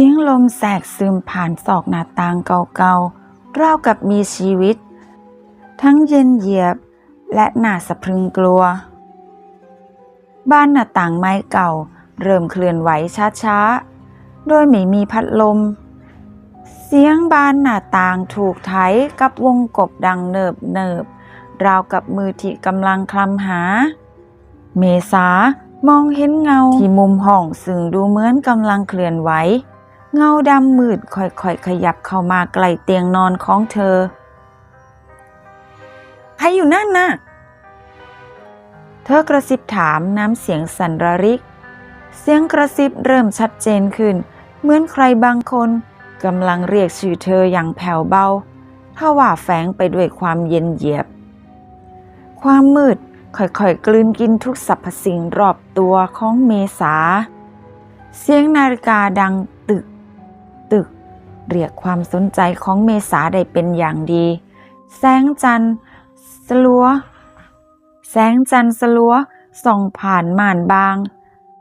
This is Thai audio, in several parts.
สียงลมแสกซึมผ่านซอกหน้าต่างเก่าๆราวกับมีชีวิต ทั้งเย็นเหยียบและหน่าสะพรึงกลัว บ้านหน้าต่างไม้เก่า เริ่มเคลื่อนไหวช้าๆ โดยไม่มีพัดลม เสียงบานหน้าต่างถูกไถกับวงกบดังเนิบเนิบราวกับมือที่กำลังคลำหา เมษามองเห็นเงาที่มุมห้องซึ่งดูเหมือนกำลังเคลื่อนไหว เงาดำมืดค่อยๆขยับเข้ามาใกล้เตียงนอนของเธอ ใครอยู่นั่นน่ะ เธอกระซิบถามน้ำเสียงสั่นระริก เสียงกระซิบเริ่มชัดเจนขึ้น เหมือนใครบางคนกำลังเรียกชื่อเธออย่างแผ่วเบาถ้าว่าแฝงไปด้วยความเย็นเหยียบ ความมืดค่อยๆกลืนกินทุกสรรพสิ่งรอบตัวของเมษา เสียงนาฬิกาดัง เรียกความสนใจของเมษาได้เป็นอย่างดี แสงจันทร์สลัว แสงจันทร์สลัวส่องผ่านม่านบาง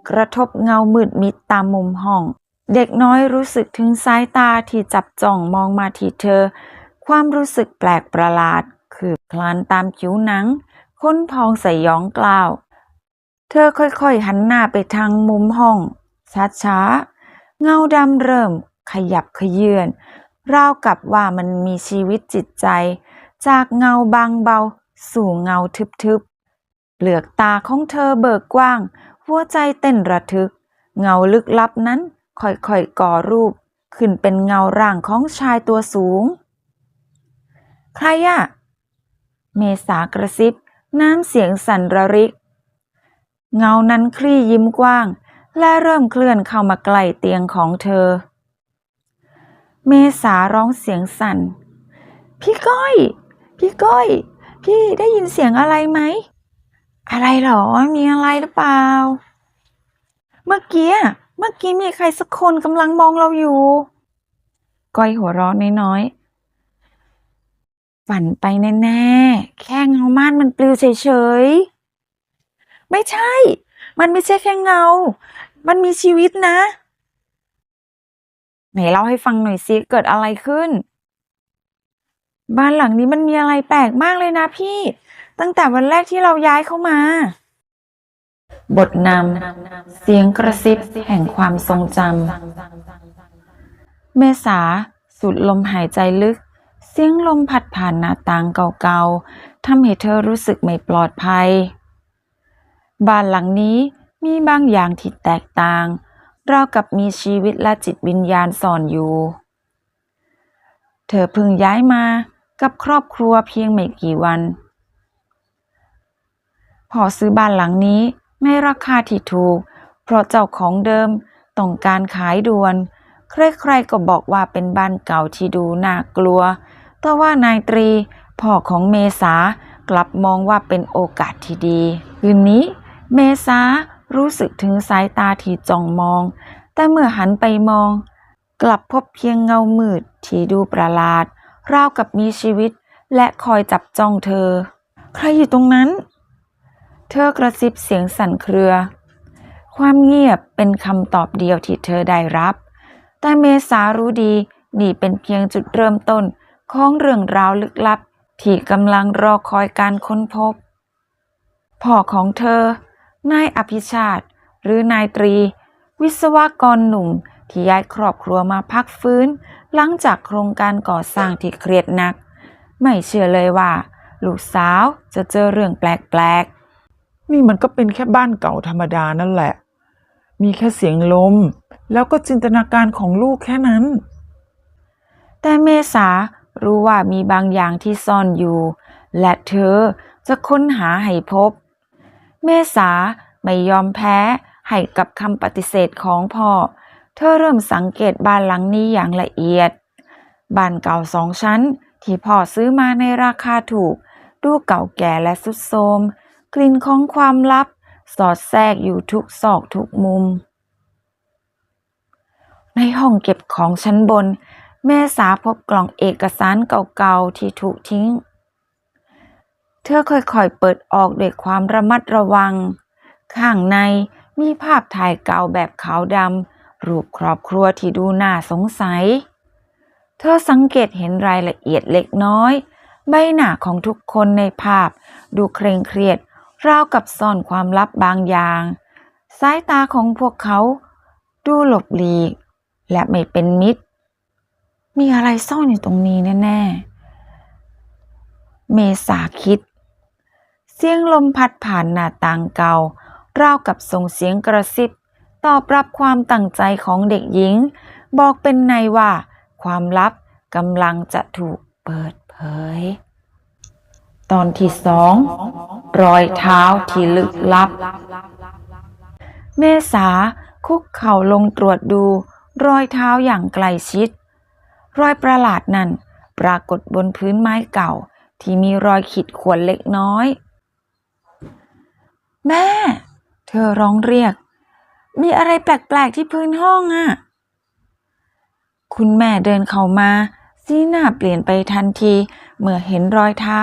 กระทบเงามืดมิดตามมุมห้อง เด็กน้อยรู้สึกถึงสายตาที่จับจ้องมองมาที่เธอ ความรู้สึกแปลกประหลาด คือคลานตามผิวหนัง ค้นพองใสยองกล่าว เธอค่อยๆหันหน้าไปทางมุมห้องช้าๆเงาดำเริ่ม ขยับขยื่นราวกับว่ามันมีชีวิตจิตใจ จากเงาบางเบา สู่เงาทึบๆ เปลือกตาของเธอเบิกกว้าง หัวใจเต้นระทึก เงาลึกลับนั้นค่อยๆก่อรูป ขึ้นเป็นเงาร่างของชายตัวสูง ใครอะเมษากระซิบ น้ำเสียงสั่นระริก เงานั้นคลี่ยิ้มกว้าง และเริ่มเคลื่อนเข้ามาใกล้เตียงของเธอ เมษาร้องเสียงสั่น พี่ก้อย พี่ก้อย พี่ได้ยินเสียงอะไรไหม อะไรหรอ มีอะไรหรือเปล่า เมื่อกี้ เมื่อกี้มีใครสักคนกำลังมองเราอยู่ ก้อยหัวเราะน้อยๆ ฝันไปแน่ๆ แค่เงาม่านมันปลิวเฉยๆ ไม่ใช่ มันไม่ใช่แค่เงา มันมีชีวิตนะ ไหนเล่าให้ฟังหน่อยสิเกิดอะไรขึ้น บ้านหลังนี้มันมีอะไรแปลกมากเลยนะพี่ ตั้งแต่วันแรกที่เราย้ายเข้ามา บทนำเสียงกระซิบแห่งความทรงจำเมษาสูดลมหายใจลึก เสียงลมพัดผ่านหน้าต่างเก่าๆทำให้เธอรู้สึกไม่ปลอดภัย บ้านหลังนี้มีบางอย่างที่แตกต่าง ราวกับมีชีวิตและจิตวิญญาณซ่อนอยู่ เธอเพิ่งย้ายมากับครอบครัวเพียงไม่กี่วันพอซื้อบ้านหลังนี้ในราคาที่ถูก เพราะเจ้าของเดิมต้องการขายด่วน ใครๆก็บอกว่าเป็นบ้านเก่าที่ดูน่ากลัว แต่ว่านายตรีพ่อของเมษากลับมองว่าเป็นโอกาสที่ดี คืนนี้ เมษา รู้สึกถึงสายตาที่จ้องมอง แต่เมื่อหันไปมอง กลับพบเพียงเงามืดที่ดูประหลาด ราวกับมีชีวิตและคอยจับจ้องเธอ ใครอยู่ตรงนั้น เธอกระซิบเสียงสั่นเครือ ความเงียบเป็นคำตอบเดียวที่เธอได้รับ แต่เมษารู้ดีนี่เป็นเพียงจุดเริ่มต้นของเรื่องราวลึกลับที่กำลังรอคอยการค้นพบ พ่อของเธอ นายอภิชาติ หรือนายตรี วิศวกรหนุ่มที่ย้ายครอบครัวมาพักฟื้น หลังจากโครงการก่อสร้างที่เครียดหนัก ไม่เชื่อเลยว่า ลูกสาวจะเจอเรื่องแปลกๆ นี่มันก็เป็นแค่บ้านเก่าธรรมดานั่นแหละ มีแค่เสียงลม แล้วก็จินตนาการของลูกแค่นั้น แต่เมษารู้ว่ามีบางอย่างที่ซ่อนอยู่ และเธอจะค้นหาให้พบ เมษาไม่ยอมแพ้ ให้กับคำปฏิเสธของพ่อ เธอเริ่มสังเกตบ้านหลังนี้อย่างละเอียด บ้านเก่าสองชั้น ที่พ่อซื้อมาในราคาถูก ดูเก่าแก่และสุดโทรมกลิ่นของความลับ สอดแทรกอยู่ทุกซอกทุกมุม ในห้องเก็บของชั้นบนแม่สาพบกล่องเอกสารเก่าๆที่ถูกทิ้ง เธอค่อยๆเปิดออกด้วยความระมัดระวัง ข้างในมีภาพถ่ายเก่าแบบขาวดำรูปครอบครัวที่ดูน่าสงสัย เธอสังเกตเห็นรายละเอียดเล็กน้อย ใบหน้าของทุกคนในภาพ ดูเคร่งเครียดราวกับซ่อนความลับบางอย่าง สายตาของพวกเขา ดูหลบหลีก และไม่เป็นมิตร มีอะไรซ่อนอยู่ตรงนี้แน่ ๆ เมษาคิด เสียงลมพัดผ่านหน้าต่างเก่า ราวกับส่งเสียงกระซิบ ตอบรับความตั้งใจของเด็กหญิง บอกเป็นในว่า ความลับกำลังจะถูกเปิดเผย ตอนที่สองรอยเท้าที่ลึกลับ เมษาคุกเข่าลงตรวจดู รอยเท้าอย่างใกล้ชิด รอยประหลาดนั้นปรากฏบนพื้นไม้เก่าที่มีรอยขีดข่วนเล็กน้อย แม่ เธอร้องเรียก มีอะไรแปลก ๆ ที่พื้นห้องอะ่ะ คุณแม่เดินเข้ามาสีหน้าเปลี่ยนไปทันที เมื่อเห็นรอยเท้า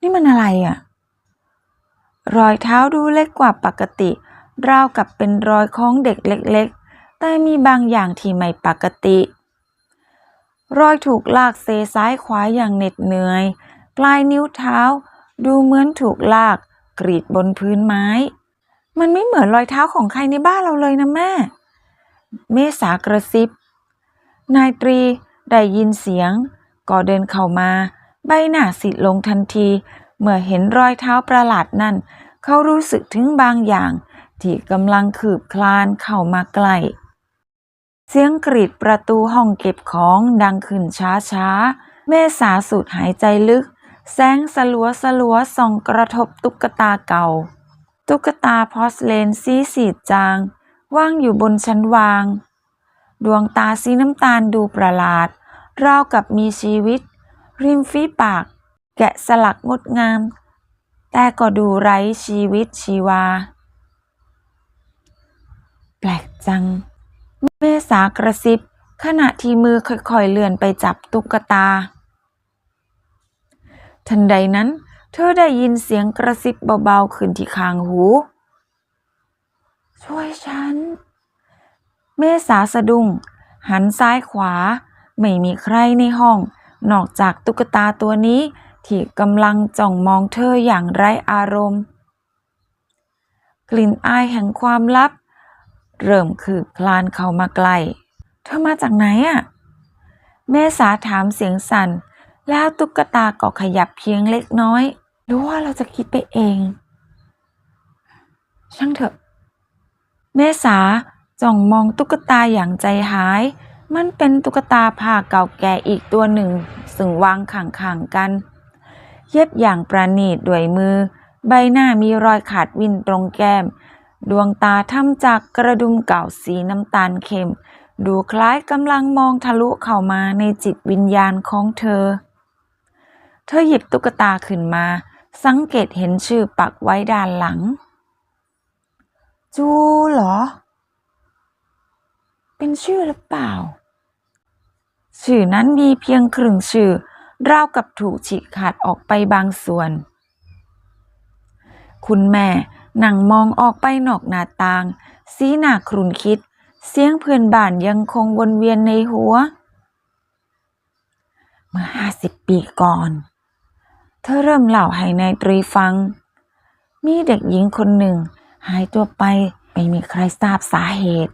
นี่มันอะไรอะ่ะ รอยเท้าดูเล็กกว่าปกติ ราวกับเป็นรอยของเด็กเล็ก ๆ แต่มีบางอย่างที่ไม่ปกติ รอยถูกลากเซซ้ายขวาอย่างเหน็ดเหนื่อย ปลายนิ้วเท้าดูเหมือนถูกลาก กรีดบนพื้นไม้ มันไม่เหมือนรอยเท้าของใครในบ้านเราเลยนะแม่ เมษากระซิบ นายตรีได้ยินเสียง ก็เดินเข้ามา ใบหน้าสิดลงทันที เมื่อเห็นรอยเท้าประหลาดนั่น เขารู้สึกถึงบางอย่าง ที่กำลังขืบคลานเข้ามาใกล้เสียงกรีดประตูห้องเก็บของดังขึ้นช้าๆ เมษาสูดหายใจลึก แสงสลัวสลัวส่องกระทบตุ๊กตาเก่า ตุ๊กตาพอสเลนสีสีจาง ว่างอยู่บนชั้นวาง ดวงตาสีน้ำตาลดูประหลาด ราวกับมีชีวิต ริมฝีปาก แกะสลักงดงาม แต่ก็ดูไร้ชีวิตชีวา แปลกจัง เมษากระซิบ ขณะที่มือค่อยๆเลื่อนไปจับตุ๊กตา ทันใดนั้น เธอได้ยินเสียงกระซิบเบาๆขึ้นที่คางหู ช่วยฉัน เมษาสะดุ้งหันซ้ายขวา ไม่มีใครในห้อง นอกจากตุ๊กตาตัวนี้ที่กำลังจ้องมองเธออย่างไร้อารมณ์ กลิ่นอายแห่งความลับ เริ่มคืบคลานเข้ามาใกล้ เธอมาจากไหนอะเมษาถามเสียงสั่น แล้วตุ๊กตาก็ขยับเพียงเล็กน้อย หรือว่าเราจะคิดไปเอง ช่างเถอะ เมษาจ้องมองตุ๊กตาอย่างใจหาย มันเป็นตุ๊กตาผ้าเก่าแก่อีกตัวหนึ่งซึ่งวางข่างๆกัน เย็บอย่างประณีตด้วยมือ ใบหน้ามีรอยขาดวินตรงแก้ม ดวงตาทำจากกระดุมเก่าสีน้ำตาลเข้มดูคล้ายกำลังมองทะลุเข้ามาในจิตวิญญาณของเธอ ธอหยิบตุ๊กตาขึ้นมา สังเกตเห็นชื่อปักไว้ด้านหลัง จูเหรอ เป็นชื่อหรือเปล่า ชื่อนั้นมีเพียงครึ่งชื่อ ราวกับถูกฉีกขาดออกไปบางส่วน คุณแม่นั่งมองออกไปนอกหน้าต่าง สีหน้าครุนคิด เสียงเพื่อนบ้านยังคงวนเวียนในหัว เมื่อห้าสิบปีก่อน เธอเริ่มเล่าให้นายตรีฟัง มีเด็กหญิงคนหนึ่ง หายตัวไปไม่มีใครทราบสาเหตุ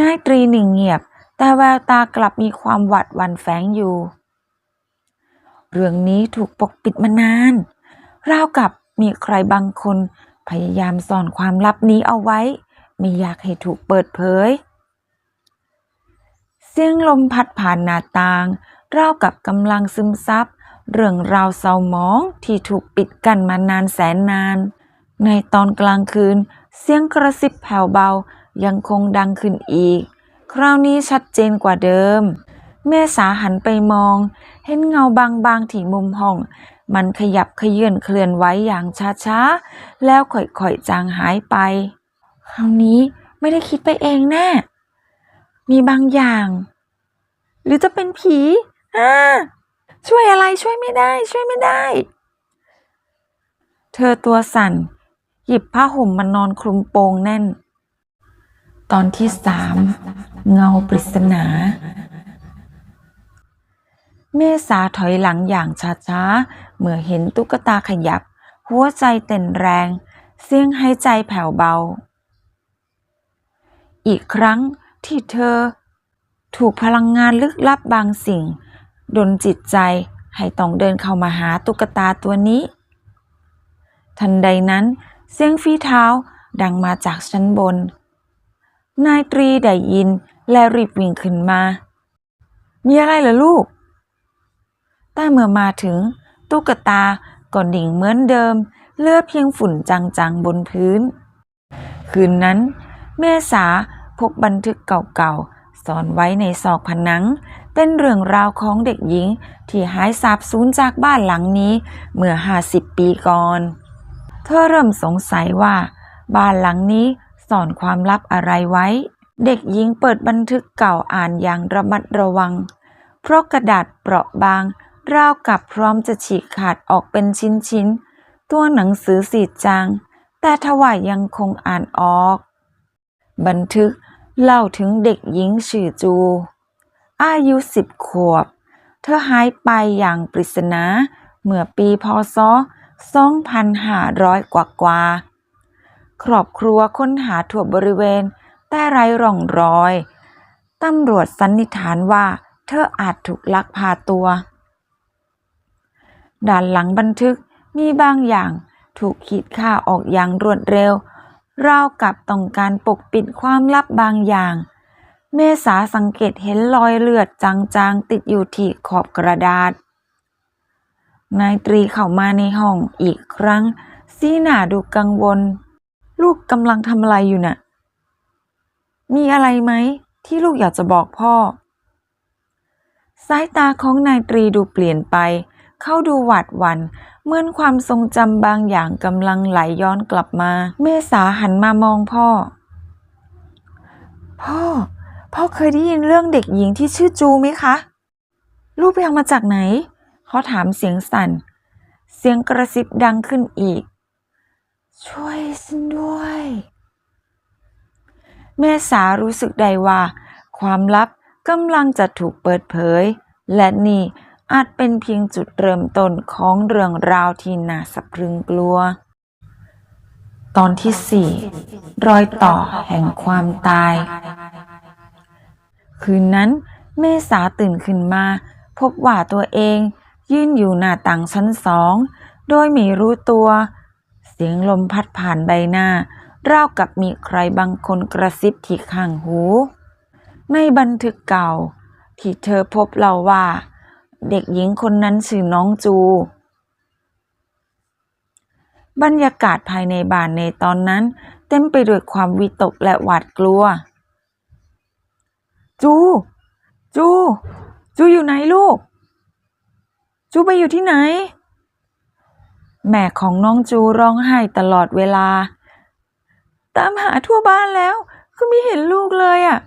นายตรีหนึ่งเงียบ แต่แววตากลับมีความหวาดหวั่นแฝงอยู่ เรื่องนี้ถูกปกปิดมานาน ราวกับมีใครบางคนพยายามซ่อนความลับนี้เอาไว้ ไม่อยากให้ถูกเปิดเผย เสียงลมพัดผ่านหน้าต่าง ราวกับกำลังซึมซับ เรื่องราวเศร้าหมองที่ถูกปิดกั้นมานานแสนนาน ในตอนกลางคืน เสียงกระซิบแผ่วเบายังคงดังขึ้นอีก คราวนี้ชัดเจนกว่าเดิม เมษาหันไปมอง เห็นเงาบางๆที่มุมห้อง มันขยับขยื่นเคลื่อนไหวอย่างช้าๆ แล้วค่อยๆจางหายไป คราวนี้ไม่ได้คิดไปเองแน่มีบางอย่าง หรือจะเป็นผีอ่า ช่วยอะไรช่วยไม่ได้ ช่วยไม่ได้ เธอตัวสั่น หยิบผ้าห่มมานอนคลุมโปงแน่น ตอนที่สามเงาปริศนา เมษาถอยหลังอย่างช้าๆ เมื่อเห็นตุ๊กตาขยับ หัวใจเต้นแรง เสียงหายใจแผ่วเบา อีกครั้งที่เธอถูกพลังงานลึกลับบางสิ่ง ดนจิตใจให้ต้องเดินเข้ามาหาตุ๊กตาตัวนี้ ทันใดนั้น เสียงฝีเท้าดังมาจากชั้นบน นายตรีได้ยินและรีบวิ่งขึ้นมา มีอะไรเหรอลูก แต่เมื่อมาถึงตุ๊กตาก็ดิ่งเหมือนเดิม เลือเพียงฝุ่นจางๆบนพื้น คืนนั้น เมษาพบบันทึกเก่าๆซ่อนไว้ในซอกผนัง เป็นเรื่องราวของเด็กหญิง ที่หายสาบสูญจากบ้านหลังนี้ เมื่อ 50 ปีก่อน เธอเริ่มสงสัยว่า บ้านหลังนี้ซ่อนความลับอะไรไว้ เด็กหญิงเปิดบันทึกเก่าอ่านอย่างระมัดระวัง เพราะกระดาษเปราะบาง ราวกับพร้อมจะฉีกขาดออกเป็นชิ้นๆ ตัวหนังสือสีจาง แต่ทว่ายังคงอ่านออก บันทึกเล่าถึงเด็กหญิงชื่อจู อายุสิบขวบ เธอหายไปอย่างปริศนาเมื่อปีพศ 2500 กว่ากว่า ครอบครัวค้นหาทั่วบริเวณ แต่ไร้ร่องรอย ตำรวจสันนิษฐานว่า เธออาจถูกลักพาตัว ด้านหลังบันทึกมีบางอย่างถูกขีดค่าออกอย่างรวดเร็ว ราวกับต้องการปกปิดความลับบางอย่าง เมษาสังเกตเห็นรอยเลือดจางๆ ติดอยู่ที่ขอบกระดาษ นายตรีเข้ามาในห้องอีกครั้งสีหน้าดูกังวล ลูกกำลังทำอะไรอยู่น่ะ มีอะไรไหม ที่ลูกอยากจะบอกพ่อ สายตาของนายตรีดูเปลี่ยนไป เข้าดูหวาดหวัน่นเหมือนความทรงจำบางอย่างกำลังไหลย้อนกลับมา เมษาหันมามองพ่อ พ่อ พ่อเคยได้ยินเรื่องเด็กหญิงที่ชื่อจูไหมคะ ลูกไปเอามาจากไหน เขาถามเสียงสั่น เสียงกระซิบดังขึ้นอีก ช่วยฉันด้วย เมษารู้สึกได้ว่า ความลับกำลังจะถูกเปิดเผย และนี่อาจเป็นเพียงจุดเริ่มต้นของเรื่องราวที่น่าสะพรึงกลัว ตอนที่สี่รอยต่อแห่งความตาย คืนนั้นเมษาตื่นขึ้นมา พบว่าตัวเองยืนอยู่หน้าต่างชั้นสอง โดยไม่รู้ตัว เสียงลมพัดผ่านใบหน้า ราวกับมีใครบางคนกระซิบที่ข้างหู ในบันทึกเก่า ที่เธอพบเล่าว่า เด็กหญิงคนนั้นชื่อน้องจู บรรยากาศภายในบ้านในตอนนั้น เต็มไปด้วยความวิตกและหวาดกลัว จู จู จูอยู่ไหนลูก จูไปอยู่ที่ไหน แม่ของน้องจูร้องไห้ตลอดเวลา ตามหาทั่วบ้านแล้ว ก็ไม่เห็นลูกเลยอะ่ะ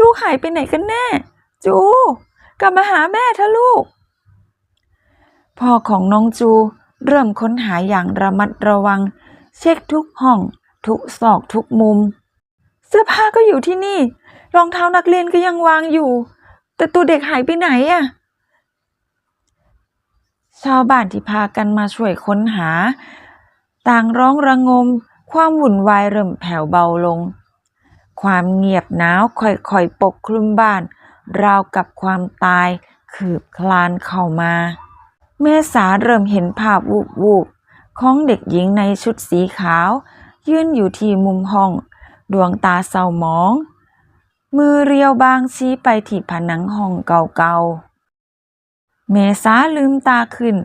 ลูกหายไปไหนกันแน่ จู กลับมาหาแม่เถอะลูก พ่อของน้องจูเริ่มค้นหาอย่างระมัดระวัง เช็คทุกห้อง ทุกซอกทุกมุม เสื้อผ้าก็อยู่ที่นี่ รองเท้านักเรียนก็ยังวางอยู่ แต่ตัวเด็กหายไปไหนอะชาวบ้านที่พากันมาช่วยค้นหา ต่างร้องระงม ความวุ่นวายเริ่มแผ่วเบาลง ความเงียบหนาวค่อยๆปกคลุมบ้าน ราวกับความตายคืบคลานเข้ามา เมษาเริ่มเห็นภาพวูบวูบๆของเด็กหญิงในชุดสีขาว ยืนอยู่ที่มุมห้อง ดวงตาเศร้าหมอง มือเรียวบางชี้ไปที่ผนังห้องเก่าๆ เมษาลืมตาขึ้น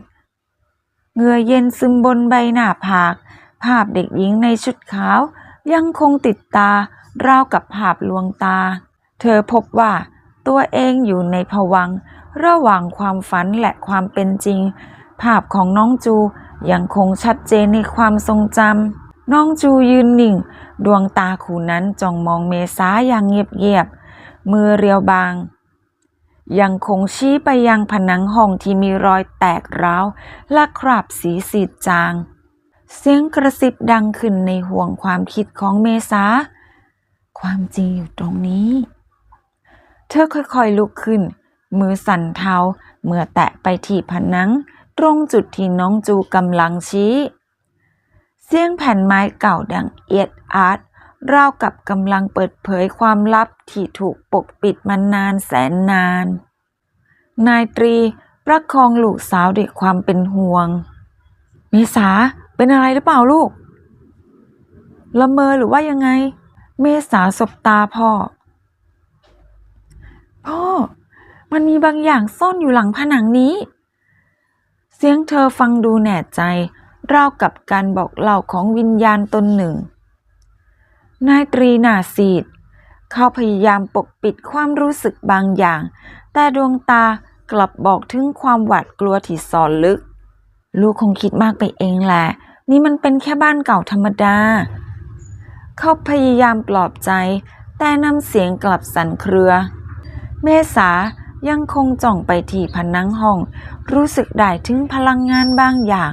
เหงื่อเย็นซึมบนใบหน้าผาก ภาพเด็กหญิงในชุดขาวยังคงติดตาราวกับภาพลวงตา เธอพบว่าตัวเองอยู่ในภวัง ระหว่างความฝันและความเป็นจริง ภาพของน้องจูยังคงชัดเจนในความทรงจำน้องจูยืนนิ่ง ดวงตาคู่นั้นจ้องมองเมษาอย่างเงียบๆ มือเรียวบาง ยังคงชี้ไปยังผนังห้องที่มีรอยแตกร้าวและคราบสีสีจาง เสียงกระซิบดังขึ้นในห่วงความคิดของเมษา ความจริงอยู่ตรงนี้ เธอค่อยๆลุกขึ้น มือสั่นเทาเมื่อแตะไปที่ผนัง ตรงจุดที่น้องจูกำลังชี้ เสียงแผ่นไม้เก่าดังเอียดอาร์ตราวกับกำลังเปิดเผยความลับที่ถูกปกปิดมานานแสนนาน นายตรีประคองลูกสาวด้วยความเป็นห่วง เมษาเป็นอะไรหรือเปล่าลูก ละเมอหรือว่ายังไง เมษาสบตาพ่อ พ่อ มันมีบางอย่างซ่อนอยู่หลังผนังนี้ เสียงเธอฟังดูแน่ใจ ราวกับการบอกเล่าของวิญญาณตนหนึ่ง นายตรีนาซีดเขาพยายามปกปิดความรู้สึกบางอย่าง แต่ดวงตากลับบอกถึงความหวาดกลัวที่ซ่อนลึก ลูกคงคิดมากไปเองแหละ นี่มันเป็นแค่บ้านเก่าธรรมดา เขาพยายามปลอบใจ แต่น้ำเสียงกลับสั่นเครือ เมษายังคงจ้องไปที่ผนังห้อง รู้สึกได้ถึงพลังงานบางอย่าง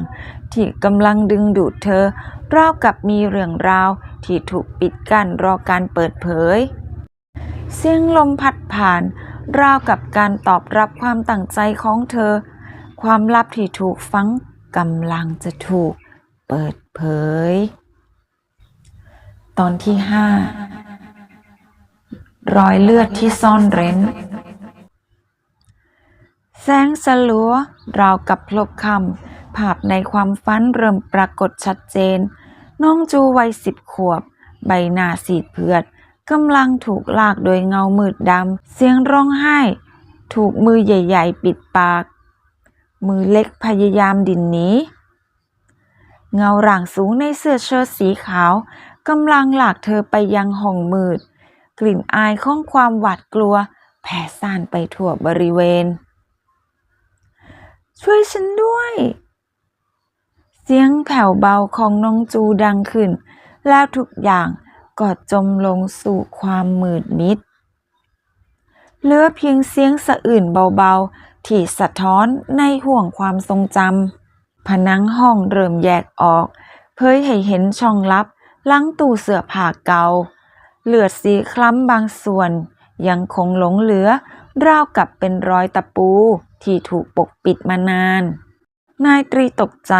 ที่กำลังดึงดูดเธอ ราวกับมีเรื่องราวที่ถูกปิดกั้นรอการเปิดเผย เสียงลมพัดผ่าน ราวกับการตอบรับความตั้งใจของเธอ ความลับที่ถูกฝังกำลังจะถูกเปิดเผย ตอนที่ห้ารอยเลือดที่ซ่อนเร้น แสงสลัวราวกับพลบคำ ภาพในความฝันเริ่มปรากฏชัดเจน น้องจูวัยสิบขวบ ใบหน้าสีดเผือดกำลังถูกลากโดยเงามืดดำ เสียงร้องไห้ ถูกมือใหญ่ๆ ปิดปาก มือเล็กพยายามดินหนีเงาร่างสูงในเสื้อเชิ้ตสีขาวกำลังหลากเธอไปยังห้องมืด กลิ่นอายของความหวาดกลัว แผ่ซ่านไปทั่วบริเวณ ช่วยฉันด้วย เสียงแผ่วเบาของน้องจูดังขึ้น แล้วทุกอย่างก็จมลงสู่ความมืดมิด เหลือเพียงเสียงสะอื่นเบาๆ ที่สะท้อนในห่วงความทรงจำผนังห้องเริ่มแยกออก เผยให้เห็นช่องลับหลังตู้เสื้อผ้าเก่า เลือดสีคล้ำบางส่วน ยังคงหลงเหลือราวกับเป็นรอยตะปูที่ถูกปกปิดมานาน นายตรีตกใจ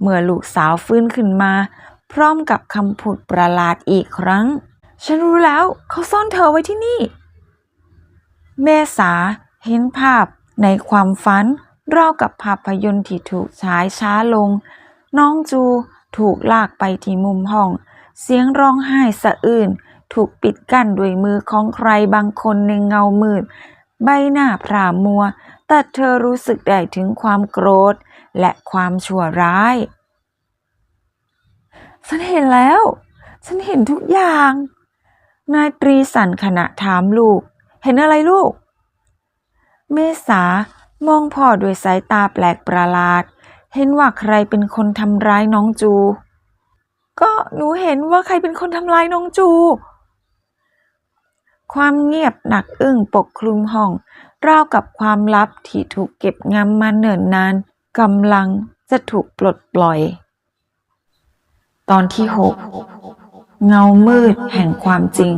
เมื่อลูกสาวฟื้นขึ้นมา พร้อมกับคำพูดประหลาดอีกครั้ง ฉันรู้แล้วเขาซ่อนเธอไว้ที่นี่ เมษาเห็นภาพในความฝันราวกับภาพยนตร์ที่ถูกฉายช้าลง น้องจูถูกลากไปที่มุมห้อง เสียงร้องไห้สะอื้นถูกปิดกั้นด้วยมือของใครบางคนในเงามืด ใบหน้าพร่ามัว แต่เธอรู้สึกได้ถึงความโกรธ และความชั่วร้าย ฉันเห็นแล้ว ฉันเห็นทุกอย่าง นายตรีสันขณะถามลูก เห็นอะไรลูก เมษามองพ่อด้วยสายตาแปลกประหลาด เห็นว่าใครเป็นคนทำร้ายน้องจู ก็หนูเห็นว่าใครเป็นคนทำร้ายน้องจู ความเงียบหนักอึ้งปกคลุมห้องราวกับความลับที่ถูกเก็บงำมาเนิ่นนาน กำลังจะถูกปลดปล่อย ตอนที่หกเงามืดแห่งความจริง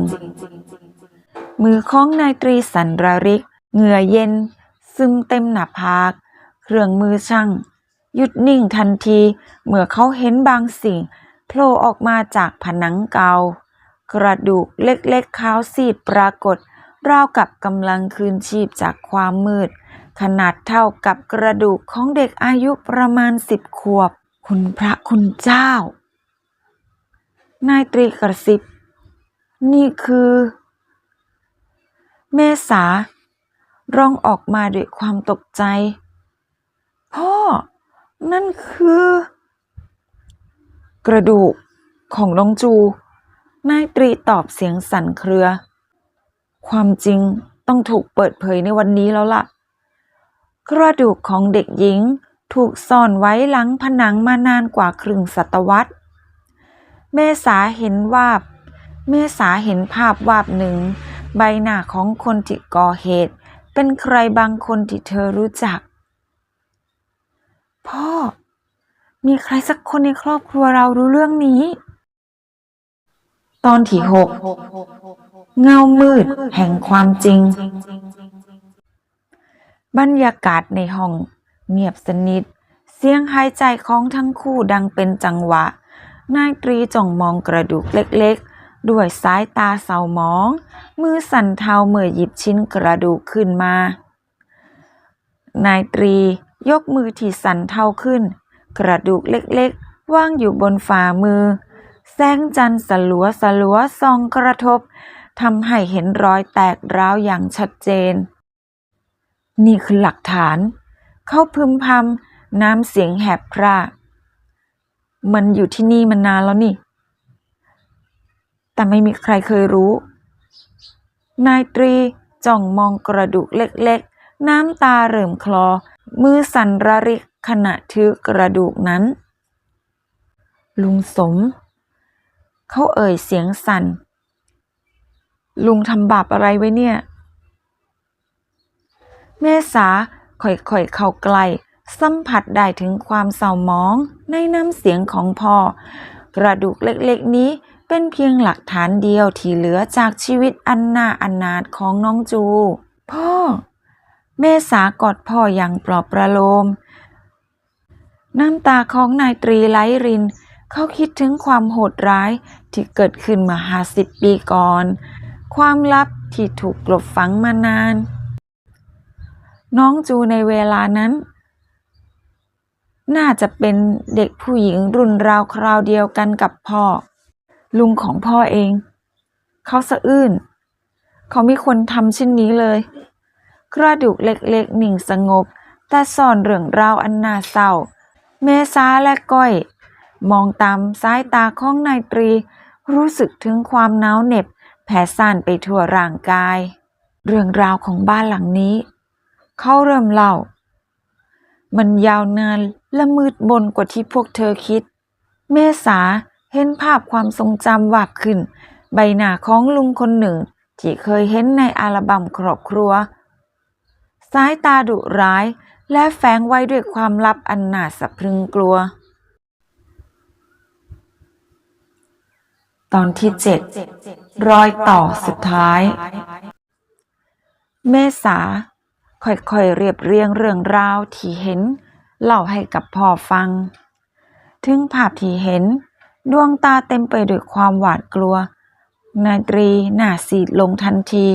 มือของนายตรีสันราริก เหงื่อเย็น ซึมเต็มหน้าผาก เครื่องมือช่าง หยุดนิ่งทันที เมื่อเขาเห็นบางสิ่งโผล่ออกมาจากผนังเก่ากระดูกเล็กๆขาวซีดปรากฏ ราวกับกำลังคืนชีพจากความมืด ขนาดเท่ากับกระดูกของเด็กอายุประมาณสิบขวบ คุณพระคุณเจ้า นายตรีกระซิบ นี่คือ เมษา ร้องออกมาด้วยความตกใจ พ่อ นั่นคือ กระดูกของน้องจู นายตรีตอบเสียงสั่นเครือ ความจริงต้องถูกเปิดเผยในวันนี้แล้วล่ะ กระดูกของเด็กหญิงถูกซ่อนไว้หลังผนังมานานกว่าครึ่งศตวรรษ เมษาเห็นวาบ เมษาเห็นภาพวาบหนึ่ง ใบหน้าของคนที่ก่อเหตุ เป็นใครบางคนที่เธอรู้จัก พ่อ มีใครสักคนในครอบครัวเรารู้เรื่องนี้ ตอนที่หกเงามืดแห่งความจริง บรรยากาศในห้องเงียบสนิท เสียงหายใจของทั้งคู่ดังเป็นจังหวะ นายตรีจ้องมองกระดูกเล็กๆ ด้วยสายตาเศร้าหมอง มือสั่นเทาเมื่อหยิบชิ้นกระดูกขึ้นมา นายตรียกมือที่สั่นเทาขึ้น กระดูกเล็กๆ ว่างอยู่บนฝ่ามือ แสงจันทร์สลัวสลัวส่องกระทบทำให้เห็นรอยแตกร้าวอย่างชัดเจน นี่คือหลักฐาน เขาพึมพำน้ำเสียงแหบพร่ามันอยู่ที่นี่มานานแล้วนี่ แต่ไม่มีใครเคยรู้ นายตรีจ้องมองกระดูกเล็กๆ น้ำตาเริ่มคลอ มือสั่นระริกขณะถือกระดูกนั้น ลุงสม เขาเอ่ยเสียงสั่น ลุงทำบาปอะไรไว้เนี่ย เมษาค่อยๆเข้าใกล้สัมผัสได้ถึงความเศร้าหมองในน้ำเสียงของพ่อ กระดูกเล็กๆนี้เป็นเพียงหลักฐานเดียวที่เหลือจากชีวิตอันน่าอนาถของน้องจู พ่อ เมษากอดพ่ออย่างปลอบประโลม น้ำตาของนายตรีไหลริน เขาคิดถึงความโหดร้ายที่เกิดขึ้นมาห้าสิบปีก่อน ความลับที่ถูกกลบฝังมานาน น้องจูในเวลานั้น น่าจะเป็นเด็กผู้หญิงรุ่นราวคราวเดียวกันกับพ่อ ลุงของพ่อเอง เขาสะอื้น เขาไม่ควรทำเช่นนี้เลย กระดูกเล็กๆหนิ่งสงบ แต่ซ่อนเรื่องราวอันน่าเศร้า เมษาและก้อย มองตามสายตาของนายตรี รู้สึกถึงความหนาวเหน็บแผ่ซ่านไปทั่วร่างกาย เรื่องราวของบ้านหลังนี้ เขาเริ่มเล่า มันยาวนานและมืดมนกว่าที่พวกเธอคิด เมษาเห็นภาพความทรงจำวาบขึ้น ใบหน้าของลุงคนหนึ่ง ที่เคยเห็นในอัลบั้มครอบครัว สายตาดุร้ายและแฝงไว้ด้วยความลับอันน่าสะพรึงกลัว ตอนที่เจ็ดรอยต่อสุดท้าย เมษา ค่อยๆเรียบเรียงเรื่องราวที่เห็น เล่าให้กับพ่อฟัง ถึงภาพที่เห็น ดวงตาเต็มไปด้วยความหวาดกลัว นายตรีหน้าซีดลงทันที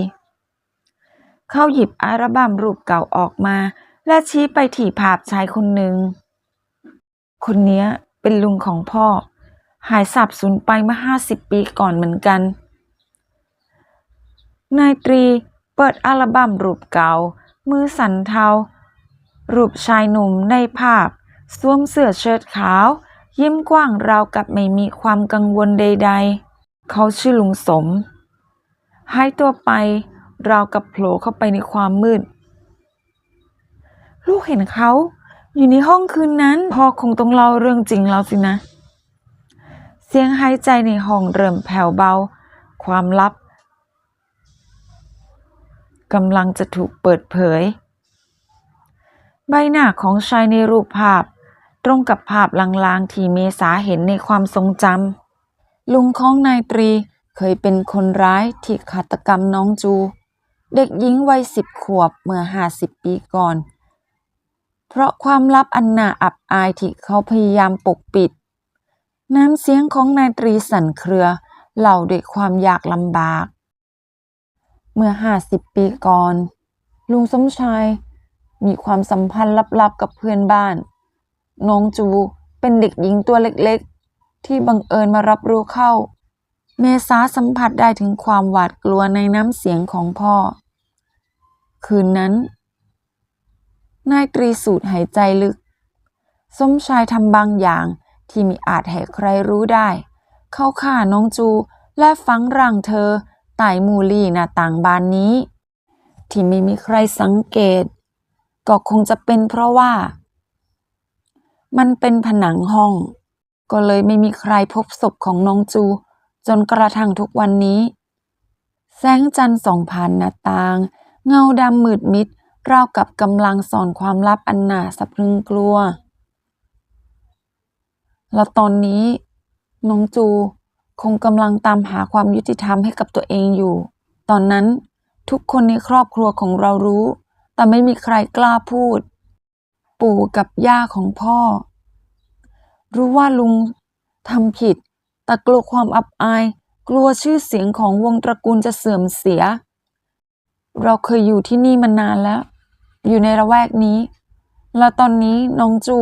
เขาหยิบอัลบัมรูปเก่าออกมา และชี้ไปที่ภาพชายคนหนึ่ง คนเนี้ยเป็นลุงของพ่อ หายสับสูญไปเมื่อห้าสิบปีก่อนเหมือนกัน นายตรีเปิดอัลบั้มรูปเก่า มือสันเทา รูปชายหนุ่มในภาพ สวมเสื้อเชิ้ตขาว ยิ้มกว้างราวกับไม่มีความกังวลใด ๆ เขาชื่อลุงสม หายตัวไปราวกับโผล่เข้าไปในความมืด ลูกเห็นเขา อยู่ในห้องคืนนั้นพ่อคงต้องเล่าเรื่องจริงแล้วสินะ เสียงหายใจในห้องเริ่มแผ่วเบา ความลับ กำลังจะถูกเปิดเผย ใบหน้าของชายในรูปภาพ ตรงกับภาพลางๆ ที่เมษาเห็นในความทรงจำลุงของนายตรีเคยเป็นคนร้ายที่ฆาตกรรมน้องจู เด็กหญิงวัยสิบขวบเมื่อห้าสิบปีก่อน เพราะความลับอันน่าอับอายที่เขาพยายามปกปิด น้ำเสียงของนายตรีสั่นเครือเล่าด้วยความยากลำบาก เมื่อห้าสิบปีก่อน ลุงสมชาย มีความสัมพันธ์ลับๆกับเพื่อนบ้าน น้องจูเป็นเด็กหญิงตัวเล็กๆ ที่บังเอิญมารับรู้เข้า เมษาสัมผัสได้ถึงความหวาดกลัวในน้ำเสียงของพ่อ คืนนั้น นายตรีสูดหายใจลึก สมชายทำบางอย่างที่มิอาจให้ใครรู้ได้ เข้าฆ่าน้องจูและฝังร่างเธอ ใต้มูลี่หน้าต่างบานนี้ ที่ไม่มีใครสังเกต ก็คงจะเป็นเพราะว่า มันเป็นผนังห้อง ก็เลยไม่มีใครพบศพของน้องจู จนกระทั่งทุกวันนี้ แสงจันทร์ส่องผ่านหน้าต่าง เงาดำมืดมิดราวกับกำลังสอนความลับอันน่าสะพรึงกลัว แล้วตอนนี้ น้องจู คงกำลังตามหาความยุติธรรมให้กับตัวเองอยู่ ตอนนั้นทุกคนในครอบครัวของเรารู้ แต่ไม่มีใครกล้าพูด ปู่กับย่าของพ่อ รู้ว่าลุงทำผิด แต่กลัวความอับอาย กลัวชื่อเสียงของวงตระกูลจะเสื่อมเสีย เราเคยอยู่ที่นี่มานานแล้ว อยู่ในระแวกนี้ แล้วตอนนี้น้องจู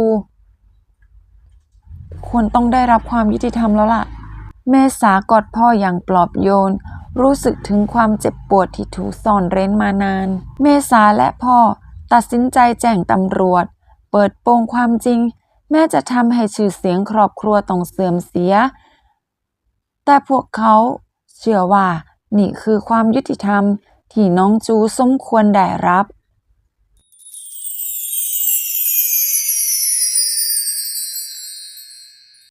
ควรต้องได้รับความยุติธรรมแล้วล่ะ เมษากอดพ่ออย่างปลอบโยน รู้สึกถึงความเจ็บปวดที่ถูกซ่อนเร้นมานาน เมษาและพ่อตัดสินใจแจ้งตำรวจ เปิดโปงความจริง แม้จะทำให้ชื่อเสียงครอบครัวต้องเสื่อมเสีย แต่พวกเขาเชื่อว่านี่คือความยุติธรรมที่น้องจูสมควรได้รับ